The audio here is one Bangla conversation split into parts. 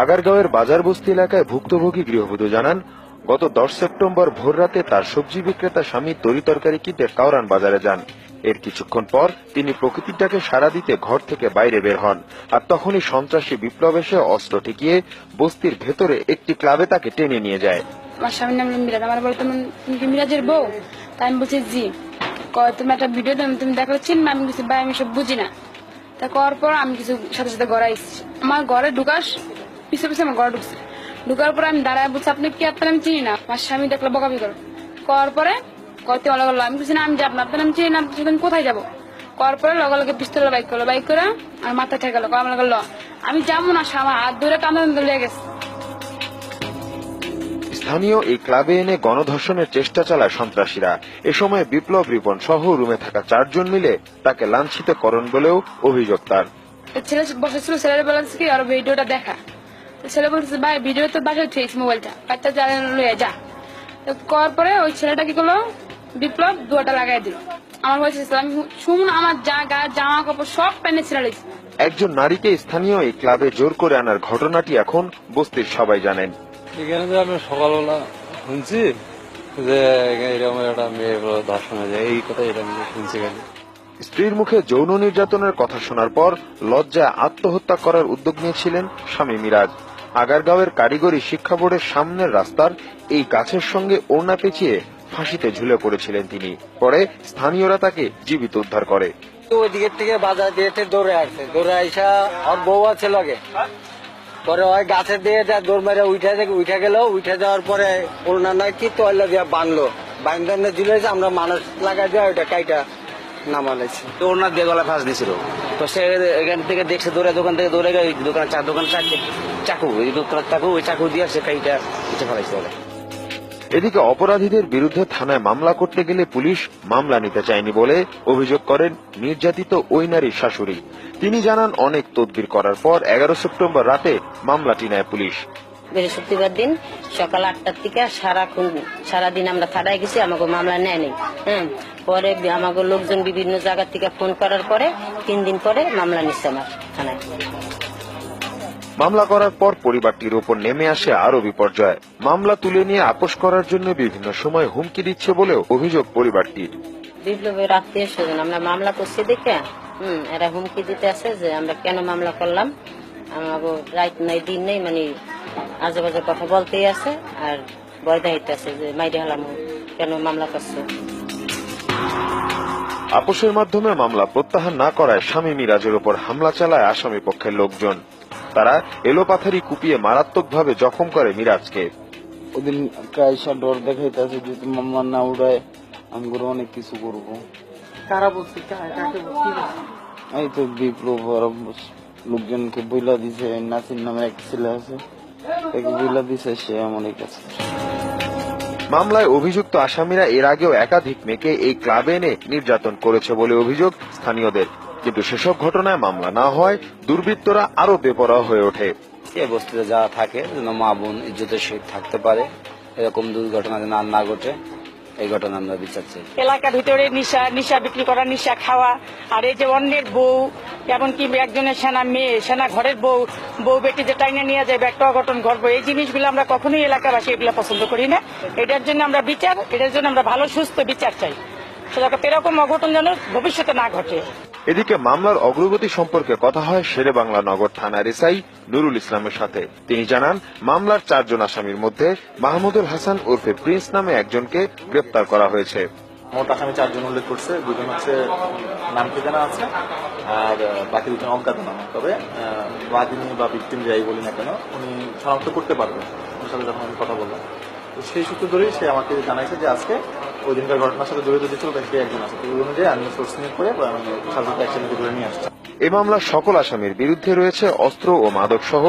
আগারগাঁওয়ের বাজার বস্তি এলাকায় ভুক্তভোগী গৃহবধূ জানান, গত দশ সেপ্টেম্বর ভোররাতে তার সবজি বিক্রেতা স্বামী তরি তরকারি কিনতে কাউরান বাজারে যান। এর কিছুক্ষণ পর তিনি প্রকৃতিটাকে সাড়া দিতে ঘর থেকে বাইরে বের হন আর তখনই সন্ত্রাসী বিপ্লব এসে অস্ত্র ঠেকিয়ে বস্তির ভেতরে একটি ক্লাবে তাকে টেনে নিয়ে যায়। আমার স্বামীর নাম মিরাজ আমার বলে তুমি মিরাজের বউ? তাই আমি বলছি, জি। তুমি একটা ভিডিও তুমি দেখো, চিনবে? আমি কিছু ভাই, আমি সব বুঝি না। তা করার পর আমি কিছু সাথে সাথে ঘরে আমার ঘরে ঢুকাস পিছে পিছে আমার ঘরে ঢুকছে। ঢুকার পর আমি দাঁড়ায় বলছি আপনি কি আপনার আমি চিনি না? আমার স্বামী দেখল বকাবি করো। করার পরে অলগ হলো? আমি কিছু না আমি যাব না। আপনার আমি চিনি না? আমি কোথায় যাব? করার পরে লগে লগে পিস্তল বাইক করল। বাইক করে আর মাথা ঠেকালো আমার লাগল আমি যাব না আমার হাত ধরে কান্দা কান্দা লেগে গেছে। স্থানীয় এই ক্লাবে এনে গণধর্ষণের চেষ্টা চালায় সন্ত্রাসীরা। এ সময় বিপ্লব রিপন সহ রুমে থাকা চারজন মিলে তাকে লাঞ্ছিত করণ বলেও অভিযোগ তার। ছেলে বসেছিল ছেলের বলেছে কি? আর ভিডিওটা দেখা। ছেলে বলছে ভাই ভিডিও তো বাসায় উঠেছি মোবাইলটা বাচ্চা লইয়া যা তো করার পরে ওই ছেলেটা কি করল? বিপ্লব দুয়াটা লাগাই দিল। আমার বলছে আমি শুন আমার যা গায়ে জামা কাপড় সব প্যান্টে ছেড়ে দিয়েছে একজন নারীকে স্থানীয় এই ক্লাবে জোর করে আনার ঘটনাটি এখন বস্তির সবাই জানেন। এখানে যে আমি সকালবেলা শুনছি যে এরকম একটা মেয়ে বলে ধর্ষণ হয়ে যায় এই কথা এটা আমি শুনছি খালি স্ত্রীর মুখে যৌন নির্যাতনের কথা শোনার পর লজ্জায় আত্মহত্যা করার উদ্যোগ নিয়েছিলেন স্বামী মিরাজ। আগারগাঁওয়ের কারিগরি শিক্ষা বোর্ডের সামনের রাস্তার এই গাছের সঙ্গে ওড়না পেঁচিয়ে ফাঁসিতে ঝুলে পড়েছিলেন তিনি। পরে স্থানীয়রা তাকে জীবিত উদ্ধার করে। তো ওই দিকের থেকে বাজার দিয়েছে দৌড়ে আসছে। দৌড়ে আইসা ওর বউ আছে লগে। পরে ওই গাছের দিয়ে দৌড় মেরে উঠে থেকে উঠে গেল। উঠে যাওয়ার পরে ওনার নয় কি তৈলা দিয়ে বানলো বান্ধনে ঝুলেছে আমরা মানুষ লাগাই দেওয়া, ওইটা কাইটা। নামালেছি তো ওনার দিয়ে গলা ফাঁস দিছিল তো সে এখান থেকে দেখছে দৌড়ে দোকান থেকে দৌড়ে গিয়ে দোকান চা দোকান চাকু ওই দোকানের চাকু ওই চাকু দিয়ে সে কাইটা উঠে ফেলাইছে বলে এদিকে অপরাধীদের বিরুদ্ধে থানায় মামলা করতে গেলে পুলিশ মামলা নিতে চায়নি বলে অভিযোগ করেন নির্যাতিত ওই নারীর শাশুড়ি। তিনি জানান অনেক তদবির করার পর এগারো সেপ্টেম্বর রাতে মামলাটি নেয় পুলিশ। বৃহস্পতিবার দিন সকাল আটটার থেকে সারাক্ষণ সারাদিন আমরা থানায় গেছি আমাকে মামলা নেয়নি। হ্যাঁ পরে আমাকে লোকজন বিভিন্ন জায়গা থেকে ফোন করার পরে তিন দিন পরে মামলা নিচ্ছে আমার থানায়। মামলা করার পর পরিবারটির উপর নেমে আসে আরও বিপর্যয়। মামলা তুলে নিয়ে আপোষ করার জন্য বিভিন্ন সময় হুমকি দিচ্ছে বলেও অভিযোগ পরিবারটির। বিপ্লবের আত্মীয় স্বজন আমরা মামলা করছি দেখে হম এরা হুমকি দিতে আছে যে আমরা কেন মামলা করলাম। আমাকে রাইট নাই দিন নেই মানে আজে বাজে কথা বলতেই আছে আর ভয় দায়িত্ব আছে যে মাইরে হলাম কেন মামলা করছে। আপোষের মাধ্যমে মামলা প্রত্যাহার না করায় স্বামী মিরাজের ওপর হামলা চালায় আসামি পক্ষের লোকজন। তারা এলোপাথারি কুপিয়ে মারাত্মকভাবে জখম করে মিরাজকে। ওদিন কায়সা ডর দেখাইতেছে যদি মামলা না উড়ায় আমগুলো অনেক কিছু করব। কারা বলছি? এই তো বিপ্লব লোকজনকে বইলা দিছে নাসির নামের এক ছেলে আছে তাকে বইলা দিছে সে আমাদের কাছে মামলায় অভিযুক্ত আসামিরা এর আগেও একাধিক মেয়েকে এই ক্লাবে এনে নির্যাতন করেছে বলে অভিযোগ স্থানীয়দের। কিন্তু সেসব ঘটনায় মামলা না হয় দুর্বৃত্তরা আরও বেপরোয়া হয়ে ওঠে। এ বস্তিতে যারা থাকে যেন মা বোন ইজ্জতের সহিত থাকতে পারে এরকম দুর্ঘটনা যেন আর না ঘটে এই ঘটনা আমরা বিচার চাই। এলাকার ভিতরে নিশা নিশা বিক্রি করা নিশা খাওয়া আর এই যে অন্যের বউ এমনকি একজনের সেনা মেয়ে, সেনা ঘরের বউ বউ বেটি যে টাইনে নিয়ে যায় একটা অঘটন ঘটবো, এই জিনিসগুলো আমরা কখনোই এলাকাবাসী এগুলো পছন্দ করি না। এটার জন্য আমরা বিচার, এটার জন্য আমরা ভালো, সুস্থ বিচার চাই। এরকম অঘটন যেন ভবিষ্যতে না ঘটে। এদিকে মামলার অগ্রগতি সম্পর্কে কথা হয় শেরে বাংলা নগর থানার এসআই নুরুল ইসলামের সাথে। তিনি জানান, মামলার চারজন আসামির মধ্যে মাহমুদুল হাসান ওরফে প্রিন্স নামে একজনকে গ্রেপ্তার করা হয়েছে। মোট আসামি চারজন উল্লেখ করছে, দুজন হচ্ছে নাম ঠিকানা আছে, আর বাকি দুজন অজ্ঞাতনামা। তবে বাদিনী বা ভিক্টিম যাই বলি না কেন, উনি শনাক্ত করতে পারবেন। ওনার সাথে যখন আমি কথা বললাম। তো সেই সূত্র ধরেই সে আমাকে জানাইছে যে আজকে ওই দিনকার ঘটনার সাথে জড়িত যে ছিল সে একজন আছে ওই অনুযায়ী আমি সোর্স নিয়ে করে আমি অ্যাকশন ধরে নিয়ে আসছি। এ মামলার সকল আসামির বিরুদ্ধে রয়েছে অস্ত্র ও মাদক সহ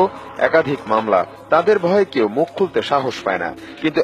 একাধিক মামলা। তাদের ভয়ে কেউ মুখ খুলতে সাহস পায় না। কিন্তু